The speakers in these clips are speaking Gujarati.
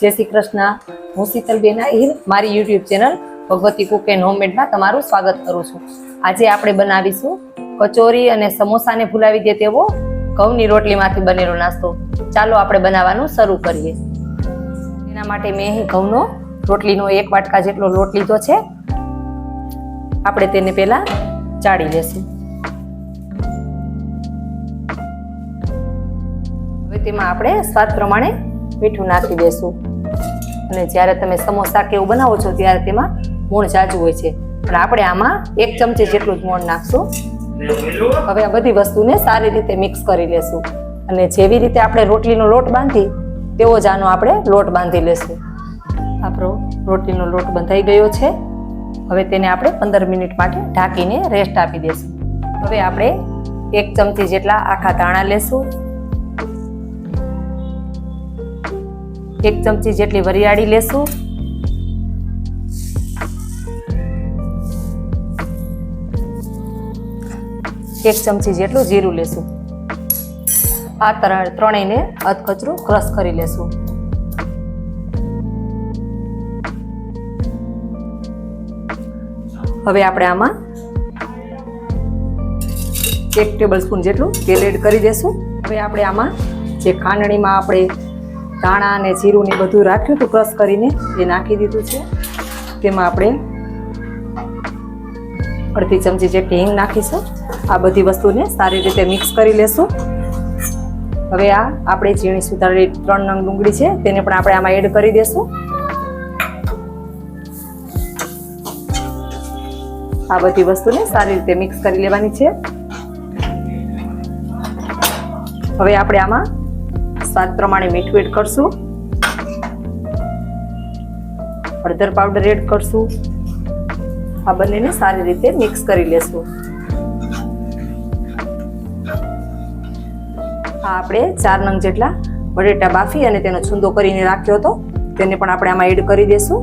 જય શ્રી કૃષ્ણ. હું શીતલબેન આહિર મારી YouTube channel Bhagwati cook and હોમમેડમાં તમારું સ્વાગત કરું છું. આજે આપણે બનાવીશું કચોરી અને સમોસાને ભૂલાવી દે તેવો ઘઉંની રોટલીમાંથી બનેલો નાસ્તો. ચાલો આપણે બનાવવાનું શરૂ કરીએ. એના માટે મેં અહીં ઘઉંનો રોટલીનો એક વાટકા જેટલો લોટ લીધો છે. આપણે તેને પહેલાં ચાળી લેશું. હવે તેમાં આપણે સ્વાદ પ્રમાણે મીઠું નાખી દેશું. અને જ્યારે તમે સમોસા કે એવું બનાવો છો, ત્યારે તેમાં મૂણ જાજુ હોય છે. પણ આપણે આમાં એક ચમચી જેટલું જ મૂણ નાખશું. હવે આ બધી વસ્તુને સારી રીતે મિક્સ કરી લેશું. અને જેવી રીતે આપણે રોટલીનો લોટ બાંધી, તેવો જ આનો આપણે લોટ બાંધી લેશું. આપણો રોટલીનો લોટ બંધાઈ ગયો છે. હવે તેને આપણે પંદર મિનિટ માટે ઢાંકીને રેસ્ટ આપી દેશું. હવે આપણે એક ચમચી જેટલા આખા દાણા લેશું. એક ચમચી જેટલી વરિયાળી લેશું. એક ચમચી જેટલું જીરું લેશું. આ ત્રણ ત્રણેયને અધકચરું ક્રશ કરી લેશું. હવે આપણે આમાં એક ટેબલ સ્પૂન જેટલું તેલ એડ કરી દેશું. હવે આપણે આમાં જે ખાંડણીમાં આપણે ધાણા અને જીરું ને બધું રાખ્યું હતું ક્રશ કરીને, એ નાખી દીધું છે. તેમાં આપણે અડધી ચમચી જેટલી હિંગ નાખીશું. આ બધી વસ્તુને સારી રીતે મિક્સ કરી લેશું. હવે આ આપણે ઝીણી સુધારેલી ત્રણ નંગ ડુંગળી છે, તેને પણ આપણે આમાં એડ કરી દેશું. આ બધી વસ્તુને સારી રીતે મિક્સ કરી લેવાની છે. હવે આપણે આમાં સ્વાદ પ્રમાણે મીઠું એડ કરશું. હળદર પાવડર એડ કરશું. આ બંનેને સારી રીતે મિક્સ કરી લેશું. આ આપણે ચાર નંગ જેટલા બટેટા બાફી અને તેનો છૂંદો કરીને રાખ્યો હતો. તેને પણ આપણે આમાં એડ કરી દેશું.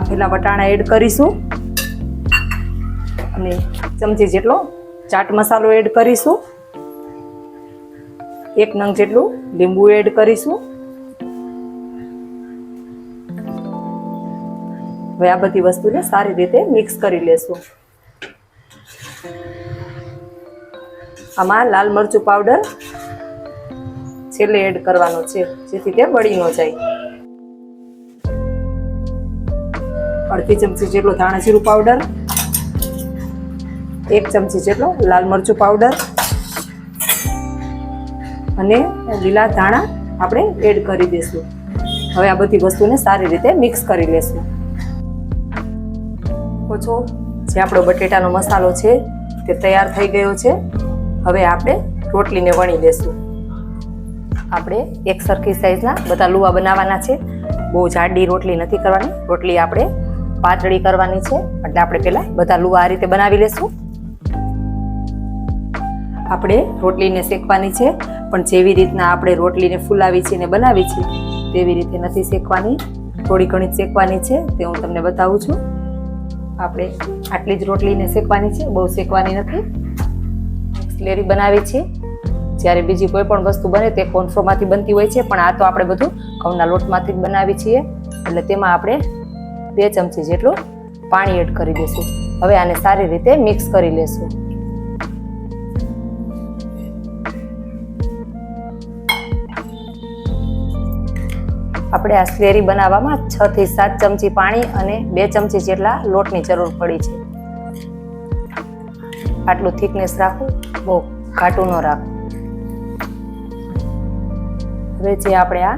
બાફેલા વટાણા એડ કરીશું. અને ચમચી જેટલો ચાટ મસાલો એડ કરીશું. એક નંગ જેટલું લીંબુ એડ કરીશું. હવે આ બધી વસ્તુને સારી રીતે મિક્સ કરી લેશું. આમાં લાલ મરચું પાવડર છેલ્લે એડ કરવાનો છે, જેથી તે બળી ન જાય. અડધી ચમચી જેટલો ધાણાજીરું પાવડર એક ચમચી જેટલો લાલ મરચું પાવડર અને લીલા ધાણા આપણે એડ કરી દઈશું. હવે આ બધી વસ્તુને સારી રીતે મિક્સ કરી લેશું. ઓછો જે આપણો બટેટાનો મસાલો છે તે તૈયાર થઈ ગયો છે. હવે આપણે રોટલીને વણી લેશું. આપણે એક સરખી સાઈઝના બધા લુવા બનાવવાના છે. બહુ જાડી રોટલી નથી કરવાની. રોટલી આપણે પાતળી કરવાની છે. એટલે આપણે પહેલા બધા લુવા આ રીતે બનાવી લેશું. આપણે રોટલીને શેકવાની છે. પણ જેવી રીતના આપણે રોટલીને ફૂલાવી છે ને બનાવી છે, તેવી રીતે નથી શેકવાની. થોડી ઘણી શેકવાની છે, તે હું તમને બતાવું છું. આપણે આટલી જ રોટલીને શેકવાની છે, બહુ શેકવાની નથી. સ્લેરી બનાવી છે. જ્યારે બીજી કોઈ પણ વસ્તુ બને તે કોન્ફ્રોમાંથી બનતી હોય છે, પણ આ તો આપણે બધું ઘઉંના લોટમાંથી જ બનાવી છીએ. એટલે તેમાં આપણે બે ચમચી જેટલું પાણી એડ કરી દઈશું હવે આને સારી રીતે મિક્સ કરી લેશું. આપણે આ સ્લેરી બનાવવામાં છ થી સાત ચમચી પાણી અને બે ચમચી જેટલા લોટની જરૂર પડી છે. આટલું થિકનેસ રાખવું બહુ ઘાટું ન રાખવું હવે જે આપણે આ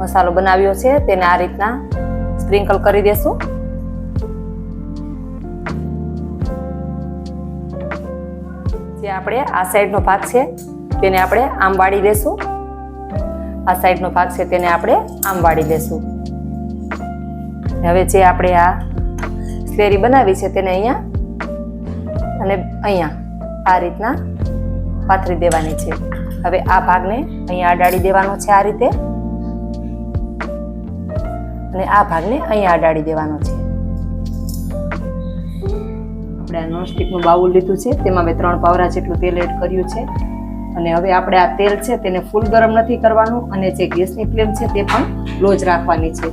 મસાલો બનાવ્યો છે, તેને આ રીતના સ્પ્રિંકલ કરી દેશું. જે આપણે આ સાઈડનો ભાગ છે, તેને આપણે આમ વાળી દેશું. આ સાઈડનો ભાગ છે, તેને આપણે આમ વાળી દેશું. હવે જે આપણે આ સ્લેરી બનાવી છે, તેને અહીંયા અને અહીંયા આ રીતના પાથરી દેવાની છે. હવે આ ભાગને અહીંયા અડાડી દેવાનો છે આ રીતે. અને આ ભાગને અહીંયા અડાડી દેવાનો છે. આપણે આ નોનસ્ટિકનું બાઉલ લીધું છે, તેમાં મેં ત્રણ પાવરા જેટલું તેલ એડ કર્યું છે. અને હવે આપણે આ તેલ છે તેને ફૂલ ગરમ નથી કરવાનું અને જે ગેસની ફ્લેમ છે તે પણ લો જ રાખવાની છે.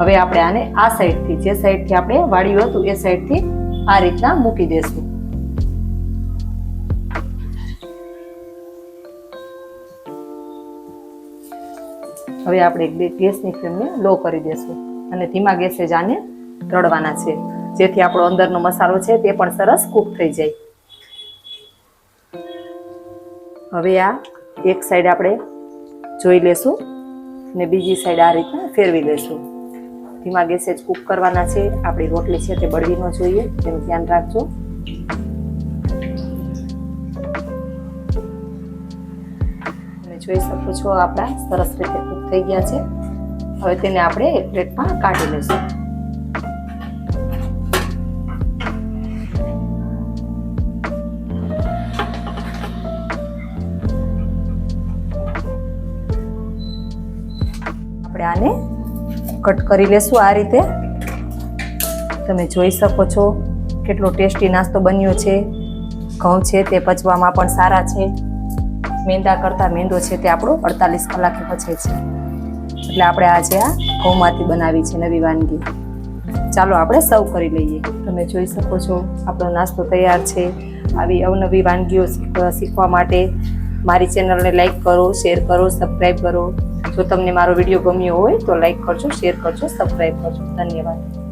હવે આપણે આને આ સાઈડથી, જે સાઈડથી આપણે વાળ્યું હતું એ સાઈડથી આ રીતના મૂકી દેશું. હવે આપણે ગેસની ફ્લેમને લો કરી દેશું. અને ધીમા ગેસે જ આને રડવાના છે. જેથી આપણો અંદરનો મસાલો છે તે પણ સરસ કૂક થઈ જાય. હવે આ એક સાઈડ આપણે જોઈ લેશું ને બીજી સાઈડ આ રીતના ફેરવી લેશું. ધીમા ગેસે જ કૂક કરવાના છે. આપણી રોટલી છે તે બળવી ન જોઈએ, તેનું ધ્યાન રાખજો. જોઈ શકો છો આપણા. સરસ રીતે કૂક થઈ ગયા છે. હવે તેને આપણે એક પ્લેટમાં કાઢી લઈશું. આપણે આને કટ કરી લેશું આ રીતે. તમે જોઈ શકો છો કેટલો ટેસ્ટી નાસ્તો બન્યો છે. ઘઉં છે તે પચવામાં પણ સારા છે. મેંદા કરતાં મેંદો છે તે આપણો અડતાલીસ કલાકે પચે છે. એટલે આપણે આજે આ ઘઉંમાંથી બનાવી છે નવી વાનગી. ચાલો આપણે સર્વ કરી લઈએ. તમે જોઈ શકો છો, આપણો નાસ્તો તૈયાર છે. આવી અવનવી વાનગીઓ શીખ- શીખવા માટે મારી ચેનલને લાઈક કરો, શેર કરો, સબસ્ક્રાઈબ કરો. જો તમને મારો વીડિયો ગમ્યો હોય તો લાઈક કરજો, શેર કરજો, સબસ્ક્રાઈબ કરજો. ધન્યવાદ.